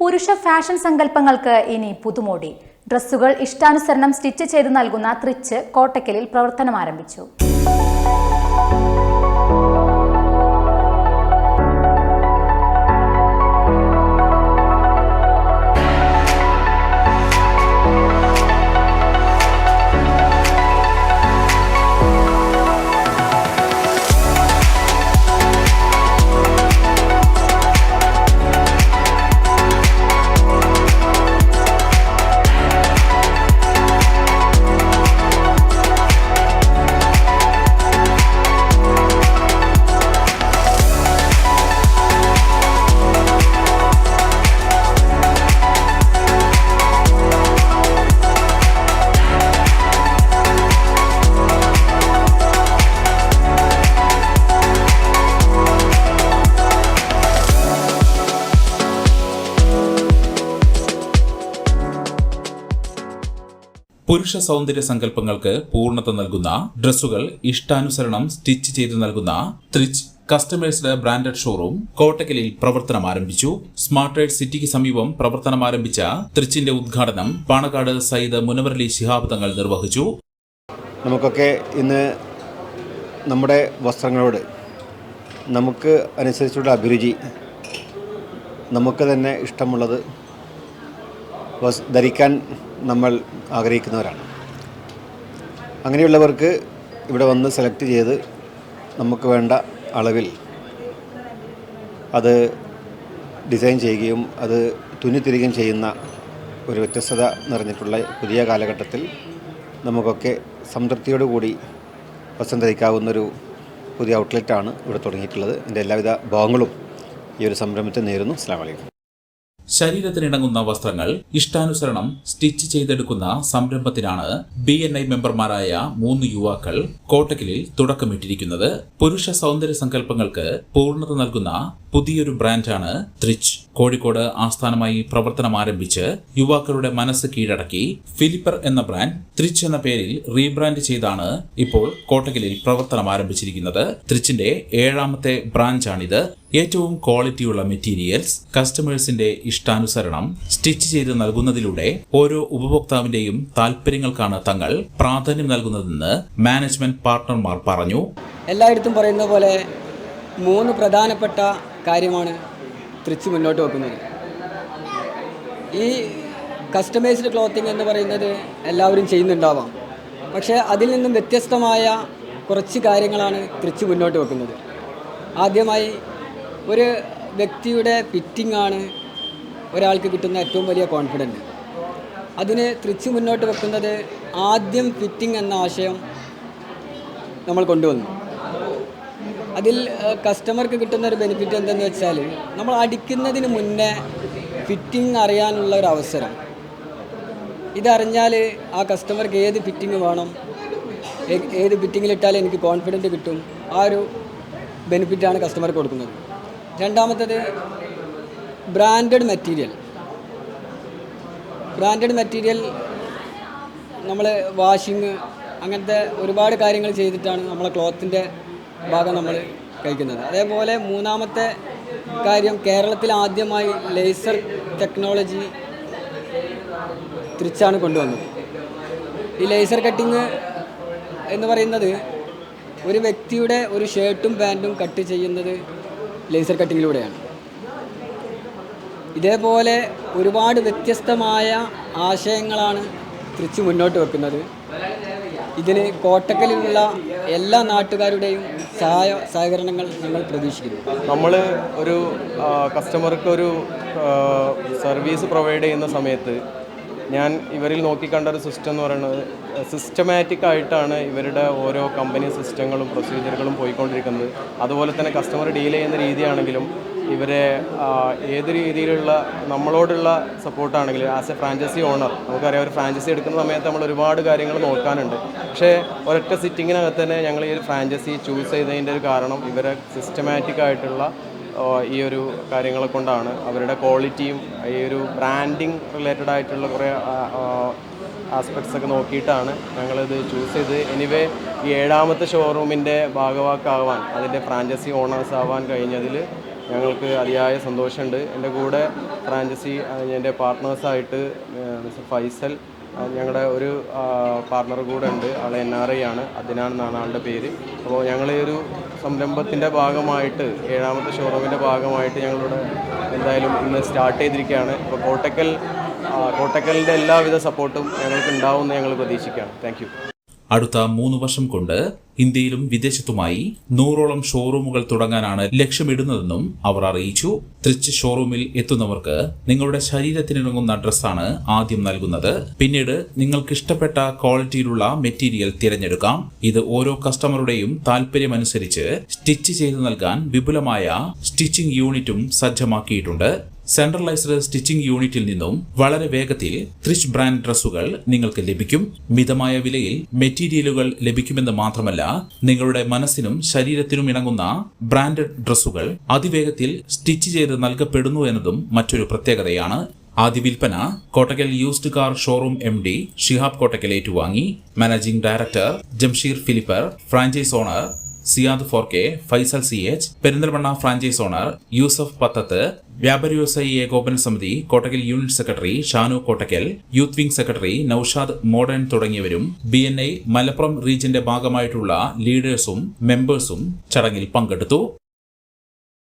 പുരുഷ ഫാഷൻ സങ്കല്പങ്ങൾക്ക് ഇനി പുതുമോടി. ഡ്രസ്സുകൾ ഇഷ്ടാനുസരണം സ്റ്റിച്ച് ചെയ്ത് നൽകുന്ന ത്രിച്ച് കോട്ടക്കലിൽ പ്രവർത്തനം ആരംഭിച്ചു പുരുഷ സൗന്ദര്യ സങ്കല്പങ്ങൾക്ക് പൂർണത നൽകുന്ന ഡ്രസ്സുകൾ ഇഷ്ടാനുസരണം സ്റ്റിച്ച് ചെയ്ത് നൽകുന്ന ത്രിച്ച് കസ്റ്റമേഴ്സ്ഡ് ബ്രാൻഡഡ് ഷോറൂം കോട്ടക്കലിൽ പ്രവർത്തനം ആരംഭിച്ചു. സ്മാർട്ട് റൈഡ് സിറ്റിക്ക് സമീപം പ്രവർത്തനം ആരംഭിച്ച ത്രിച്ചിന്റെ ഉദ്ഘാടനം പാണക്കാട് സയ്യിദ് മുനവറലി ശിഹാബ് തങ്ങൾ നിർവഹിച്ചു. നമുക്കൊക്കെ ഇന്ന് നമ്മുടെ വസ്ത്രങ്ങളോട് നമുക്ക് അനുസരിച്ചുള്ള അഭിരുചി നമുക്ക് തന്നെ ഇഷ്ടമുള്ളത് ധരിക്കാൻ നമ്മൾ ആഗ്രഹിക്കുന്നവരാണ്. അങ്ങനെയുള്ളവർക്ക് ഇവിടെ വന്ന് സെലക്ട് ചെയ്ത് നമുക്ക് വേണ്ട അളവിൽ അത് ഡിസൈൻ ചെയ്യുകയും അത് തുന്നിത്തിരികയും ചെയ്യുന്ന ഒരു വ്യത്യസ്തത നിറഞ്ഞിട്ടുള്ള പുതിയ കാലഘട്ടത്തിൽ നമുക്കൊക്കെ സംതൃപ്തിയോടുകൂടി വസ്ത്രം ധരിക്കാവുന്നൊരു പുതിയ ഔട്ട്ലെറ്റാണ് ഇവിടെ തുടങ്ങിയിട്ടുള്ളത്. എന്റെ എല്ലാവിധ ഭാഗങ്ങളും ഈ ഒരു സംരംഭത്തെ നേരുന്നു. അസ്സാം വലൈക്കും ശരീരത്തിനിണങ്ങുന്ന വസ്ത്രങ്ങൾ ഇഷ്ടാനുസരണം സ്റ്റിച്ച് ചെയ്തെടുക്കുന്ന സംരംഭത്തിനാണ് ബി എൻ ഐ മെമ്പർമാരായ മൂന്ന് യുവാക്കൾ കോട്ടക്കലിൽ തുടക്കമിട്ടിരിക്കുന്നത്. പുരുഷ സൗന്ദര്യ സങ്കല്പങ്ങൾക്ക് പൂർണത നൽകുന്ന പുതിയൊരു ബ്രാൻഡാണ് ത്രിച്ച്. കോഴിക്കോട് ആസ്ഥാനമായി പ്രവർത്തനം ആരംഭിച്ച് യുവാക്കളുടെ മനസ്സ് കീഴടക്കി ഫിലിപ്പർ എന്ന ബ്രാൻഡ് ത്രിച്ച് എന്ന പേരിൽ റീബ്രാൻഡ് ചെയ്താണ് ഇപ്പോൾ കോട്ടക്കലിൽ പ്രവർത്തനം ആരംഭിച്ചിരിക്കുന്നത്. ത്രിച്ചിന്റെ ഏഴാമത്തെ ബ്രാഞ്ചാണിത് ഏറ്റവും ക്വാളിറ്റിയുള്ള മെറ്റീരിയൽസ് കസ്റ്റമേഴ്സിന്റെ ഇഷ്ടാനുസരണം സ്റ്റിച്ച് ചെയ്ത് നൽകുന്നതിലൂടെ ഓരോ ഉപഭോക്താവിന്റെയും താല്പര്യങ്ങൾക്കാണ് തങ്ങൾ പ്രാധാന്യം നൽകുന്നതെന്ന് മാനേജ്മെന്റ് പാർട്ണർമാർ പറഞ്ഞു. എല്ലായിടത്തും പറയുന്ന പോലെ മൂന്ന് പ്രധാനപ്പെട്ട കാര്യമാണ് തൃച്ച് മുന്നോട്ട് വെക്കുന്നത്. ഈ കസ്റ്റമൈസ്ഡ് ക്ലോത്തിങ് എന്ന് പറയുന്നത് എല്ലാവരും ചെയ്യുന്നുണ്ടാവാം. പക്ഷേ അതിൽ നിന്നും വ്യത്യസ്തമായ കുറച്ച് കാര്യങ്ങളാണ് തൃച്ച് മുന്നോട്ട് വെക്കുന്നത്. ആദ്യമായി ഒരു വ്യക്തിയുടെ ഫിറ്റിംഗ് ആണ് ഒരാൾക്ക് കിട്ടുന്ന ഏറ്റവും വലിയ കോൺഫിഡന്റ് അതിന് തിരിച്ച് മുന്നോട്ട് വെക്കുന്നത് ആദ്യം ഫിറ്റിംഗ് എന്ന ആശയം നമ്മൾ കൊണ്ടുവന്നു. അതിൽ കസ്റ്റമർക്ക് കിട്ടുന്ന ഒരു ബെനിഫിറ്റ് എന്തെന്ന് വെച്ചാൽ നമ്മൾ അടിക്കുന്നതിന് മുന്നേ ഫിറ്റിംഗ് അറിയാനുള്ള ഒരു അവസരം. ഇതറിഞ്ഞാൽ ആ കസ്റ്റമർക്ക് ഏത് ഫിറ്റിംഗ് വേണം ഏത് ഫിറ്റിങ്ങിലിട്ടാൽ എനിക്ക് കോൺഫിഡന്റ് കിട്ടും ആ ഒരു ബെനിഫിറ്റാണ് കസ്റ്റമർക്ക് കൊടുക്കുന്നത്. രണ്ടാമത്തത് ബ്രാൻഡഡ് മെറ്റീരിയൽ. ബ്രാൻഡഡ് മെറ്റീരിയൽ നമ്മൾ വാഷിങ് അങ്ങനത്തെ ഒരുപാട് കാര്യങ്ങൾ ചെയ്തിട്ടാണ് നമ്മളെ ക്ലോത്തിന്റെ ഭാഗം നമ്മൾ കഴിക്കുന്നത്. അതേപോലെ മൂന്നാമത്തെ കാര്യം കേരളത്തിൽ ആദ്യമായി ലേസർ ടെക്നോളജി തിരിച്ചാണ് കൊണ്ടുവന്നത്. ഈ ലേസർ കട്ടിങ് എന്ന് പറയുന്നത് ഒരു വ്യക്തിയുടെ ഒരു ഷർട്ടും പാന്റും കട്ട് ചെയ്യുന്നത് ലേസർ കട്ടിങ്ങിലൂടെയാണ് ഇതേപോലെ ഒരുപാട് വ്യത്യസ്തമായ ആശയങ്ങളാണ് തിരിച്ചു മുന്നോട്ട് വെക്കുന്നത്. ഇതിന് കോട്ടക്കലിലുള്ള എല്ലാ നാട്ടുകാരുടെയും സഹായ സഹകരണങ്ങൾ ഞങ്ങൾ പ്രതീക്ഷിക്കുന്നു. നമ്മൾ ഒരു കസ്റ്റമർക്ക് ഒരു സർവീസ് പ്രൊവൈഡ് ചെയ്യുന്ന സമയത്ത് ഞാൻ ഇവരിൽ നോക്കിക്കണ്ട ഒരു സിസ്റ്റം എന്ന് പറയുന്നത് സിസ്റ്റമാറ്റിക് ആയിട്ടാണ് ഇവരുടെ ഓരോ കമ്പനി സിസ്റ്റങ്ങളും പ്രൊസീജിയറുകളും പോയിക്കൊണ്ടിരിക്കുന്നത്. അതുപോലെ തന്നെ കസ്റ്റമർ ഡീൽ ചെയ്യുന്ന രീതിയാണെങ്കിലും ഇവരെ ഏത് രീതിയിലുള്ള നമ്മളോടുള്ള സപ്പോർട്ടാണെങ്കിലും ആസ് എ ഫ്രാഞ്ചൈസി ഓണർ നമുക്കറിയാം ഒരു ഫ്രാഞ്ചൈസി എടുക്കുന്ന സമയത്ത് നമ്മൾ ഒരുപാട് കാര്യങ്ങൾ നോക്കാനുണ്ട്. പക്ഷേ ഒരൊറ്റ സിറ്റിങ്ങിനകത്ത് തന്നെ ഞങ്ങൾ ഈ ഒരു ഫ്രാഞ്ചൈസി ചൂസ് ചെയ്തതിന്റെ ഒരു കാരണം ഇവരെ സിസ്റ്റമാറ്റിക് ആയിട്ടുള്ള ഈ ഒരു കാര്യങ്ങളെ കൊണ്ടാണ് അവരുടെ ക്വാളിറ്റിയും ഈ ഒരു ബ്രാൻഡിങ് റിലേറ്റഡ് ആയിട്ടുള്ള കുറേ ആസ്പെക്ട്സ് ഒക്കെ നോക്കിയിട്ടാണ് ഞങ്ങളിത് ചൂസ് ചെയ്ത്. എനിവേ ഈ ഏഴാമത്തെ ഷോറൂമിന്റെ ഭാഗവാക്കാവാൻ അതിന്റെ ഫ്രാഞ്ചൈസി ഓണേഴ്സ് ആവാൻ കഴിഞ്ഞതിൽ ഞങ്ങൾക്ക് അതിയായ സന്തോഷമുണ്ട്. എന്റെ കൂടെ ഫ്രാഞ്ചൈസി എന്റെ പാർട്ട്നേഴ്സായിട്ട് മിസ്റ്റർ ഫൈസൽ ഞങ്ങളുടെ ഒരു പാർട്ണർ കൂടെ ഉണ്ട്. ആൾ എൻ ആർ ഐ ആണ്. അതിനാണെന്നാണ് ആളുടെ പേര്. അപ്പോൾ ഞങ്ങൾ ഈ ഒരു സംരംഭത്തിന്റെ ഭാഗമായിട്ട് ഏഴാമത്തെ ഷോറൂമിന്റെ ഭാഗമായിട്ട് ഞങ്ങളിവിടെ എന്തായാലും ഇന്ന് സ്റ്റാർട്ട് ചെയ്തിരിക്കുകയാണ്. അപ്പോൾ കോട്ടക്കൽ കോട്ടക്കലിന്റെ എല്ലാവിധ സപ്പോർട്ടും ഞങ്ങൾക്ക് ഉണ്ടാവുമെന്ന് ഞങ്ങൾ പ്രതീക്ഷിക്കുകയാണ്. താങ്ക് അടുത്ത മൂന്ന് വർഷം കൊണ്ട് ഇന്ത്യയിലും വിദേശത്തുമായി നൂറോളം ഷോറൂമുകൾ തുടങ്ങാനാണ് ലക്ഷ്യമിടുന്നതെന്നും അവർ അറിയിച്ചു. തൃച്ച് ഷോറൂമിൽ എത്തുന്നവർക്ക് നിങ്ങളുടെ ശരീരത്തിനിറങ്ങുന്ന ഡ്രസ്സാണ് ആദ്യം നൽകുന്നത്. പിന്നീട് നിങ്ങൾക്ക് ഇഷ്ടപ്പെട്ട ക്വാളിറ്റിയിലുള്ള മെറ്റീരിയൽ തിരഞ്ഞെടുക്കാം. ഇത് ഓരോ കസ്റ്റമറുടെയും താല്പര്യമനുസരിച്ച് സ്റ്റിച്ച് ചെയ്തു നൽകാൻ വിപുലമായ സ്റ്റിച്ചിംഗ് യൂണിറ്റും സജ്ജമാക്കിയിട്ടുണ്ട്. സെൻട്രലൈസ്ഡ് സ്റ്റിച്ചിംഗ് യൂണിറ്റിൽ നിന്നും വളരെ വേഗത്തിൽ ത്രിഷ് ബ്രാൻഡ് ഡ്രസ്സുകൾ നിങ്ങൾക്ക് ലഭിക്കും. മിതമായ വിലയിൽ മെറ്റീരിയലുകൾ ലഭിക്കുമെന്ന് മാത്രമല്ല നിങ്ങളുടെ മനസ്സിനും ശരീരത്തിനും ഇണങ്ങുന്ന ബ്രാൻഡഡ് ഡ്രസ്സുകൾ അതിവേഗത്തിൽ സ്റ്റിച്ച് ചെയ്ത് നൽകപ്പെടുന്നു എന്നതും മറ്റൊരു പ്രത്യേകതയാണ്. ആദ്യ വിൽപ്പന Kottakkal used car showroom M D Shihab Kottakkal ഏറ്റുവാങ്ങി. Managing director Jamsheer ഫിലിപ്പർ franchise owner Siyad four K Faisal C H Perinthalmanna franchise owner Yusuf Pathath വ്യാപാരി വ്യവസായി ഏകോപന സമിതി Kottakkal unit secretary Shanu Kottakkal youth wing secretary Naushad modern തുടങ്ങിയവരും B N I Malappuram റീജിയന്റെ ഭാഗമായിട്ടുള്ള ലീഡേഴ്സും മെമ്പേഴ്സും ചടങ്ങിൽ പങ്കെടുത്തു.